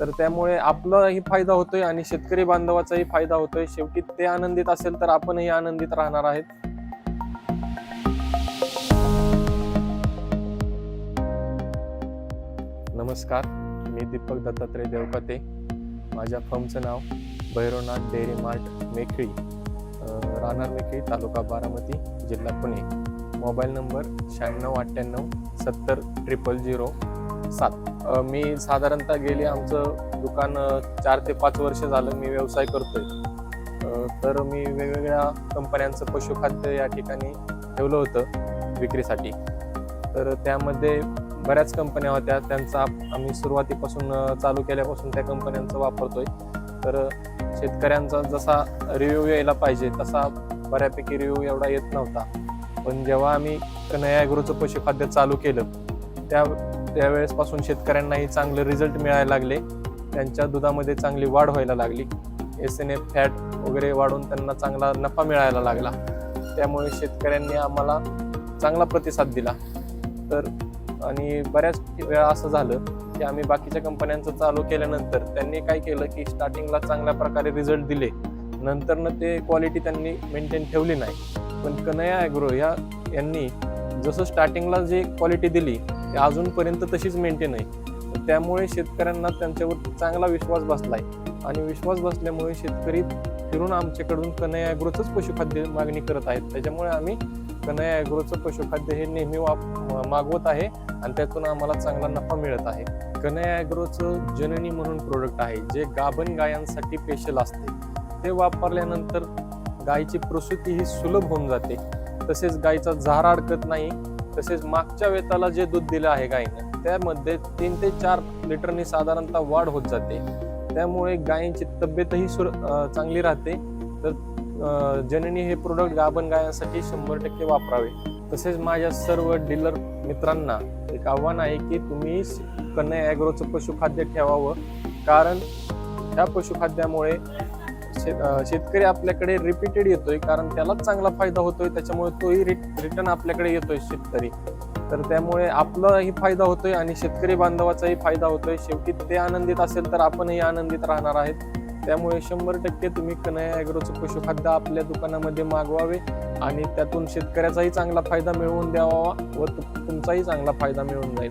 तर त्यामुळे आपलाही फायदा होतोय आणि शेतकरी बांधवाचाही फायदा होतोय. शेवटी ते आनंदित असेल तर आपणही आनंदित राहणार आहेत. नमस्कार मी दीपक दत्तात्रय देवकाते. माझ्या फर्मचं नाव भैरवनाथ डेअरी मार्ट मेखळी राहणार मेखळी तालुका बारामती जिल्हा पुणे. मोबाईल नंबर शहाण्णव अठ्ठ्याण्णव सत्तर ट्रिपल झिरो सात. मी साधारणतः गेले आमचं दुकान चार ते पाच वर्ष झालं मी व्यवसाय करतोय. तर मी वेगवेगळ्या कंपन्यांचं पशुखाद्य या ठिकाणी ठेवलं होतं विक्रीसाठी. तर त्यामध्ये बऱ्याच कंपन्या होत्या. त्यांचा आम्ही सुरुवातीपासून चालू केल्यापासून त्या कंपन्यांचं वापरतोय. तर शेतकऱ्यांचा जसा रिव्ह्यू यायला पाहिजे तसा बऱ्यापैकी रिव्ह्यू एवढा येत नव्हता. पण जेव्हा आम्ही कन्हैया ॲग्रोचं पशुखाद्य चालू केलं त्या त्यावेळेसपासून शेतकऱ्यांनाही चांगले रिझल्ट मिळायला लागले. त्यांच्या दुधामध्ये चांगली वाढ व्हायला लागली. एस एन एफ फॅट वगैरे वाढून त्यांना चांगला नफा मिळायला लागला. त्यामुळे शेतकऱ्यांनी आम्हाला चांगला प्रतिसाद दिला. तर आणि बऱ्याच वेळा असं झालं की आम्ही बाकीच्या कंपन्यांचं चालू केल्यानंतर त्यांनी काय केलं की स्टार्टिंगला चांगल्या प्रकारे रिझल्ट दिले. नंतरनं ते क्वालिटी त्यांनी मेंटेन ठेवली नाही. पण कनया ॲग्रो या यांनी जसं स्टार्टिंगला जे क्वालिटी दिली अजूनपर्यंत तशीच मेंटेन आहे. त्यामुळे शेतकऱ्यांना त्यांच्यावर चांगला विश्वास बसलाय. आणि विश्वास बसल्यामुळे शेतकरी फिरून आमच्याकडून कनया ॲग्रोचंच पशुखाद्य मागणी करत आहेत. त्याच्यामुळे आम्ही कनया ॲग्रोचं पशुखाद्य हे नेहमी वाप मागवत आहे आणि त्यातून आम्हाला चांगला नफा मिळत आहे. कनया ॲग्रोचं जननी म्हणून प्रोडक्ट आहे जे गाभण गायांसाठी स्पेशल असते. ते वापरल्यानंतर गायीची प्रसूती ही सुलभ होऊन जाते. तसेच गायीचा झार अडकत नाही. तसेच मागच्या वेताला जे दूध दिलं आहे गायीनं त्यामध्ये तीन ते चार लिटरनी साधारणतः वाढ होत जाते. त्यामुळे गायींची तब्येतही सुर चांगली राहते. तर जननी हे प्रोडक्ट गाभण गायांसाठी शंभर टक्के वापरावे. तसेच माझ्या सर्व डीलर मित्रांना एक आव्हान आहे की तुम्ही कन्या ॲग्रोचं पशुखाद्य ठेवावं. कारण ह्या पशुखाद्यामुळे शेतकरी आपल्याकडे रिपीटेड येतोय कारण त्यालाच चांगला फायदा होतोय त्याच्यामुळे तोही रिटर्न आपल्याकडे येतोय शेतकरी. तर त्यामुळे आपलाही फायदा होतोय आणि शेतकरी बांधवाचाही फायदा होतोय. शेवटी ते आनंदित असेल तर आपणही आनंदित राहणार आहेत. त्यामुळे शंभर टक्के तुम्ही कन्हैया ॲग्रोचं पशुखाद्य आपल्या दुकानामध्ये मागवावे आणि त्यातून शेतकऱ्याचाही चांगला फायदा मिळवून द्यावा व तुमचाही चांगला फायदा मिळून जाईल.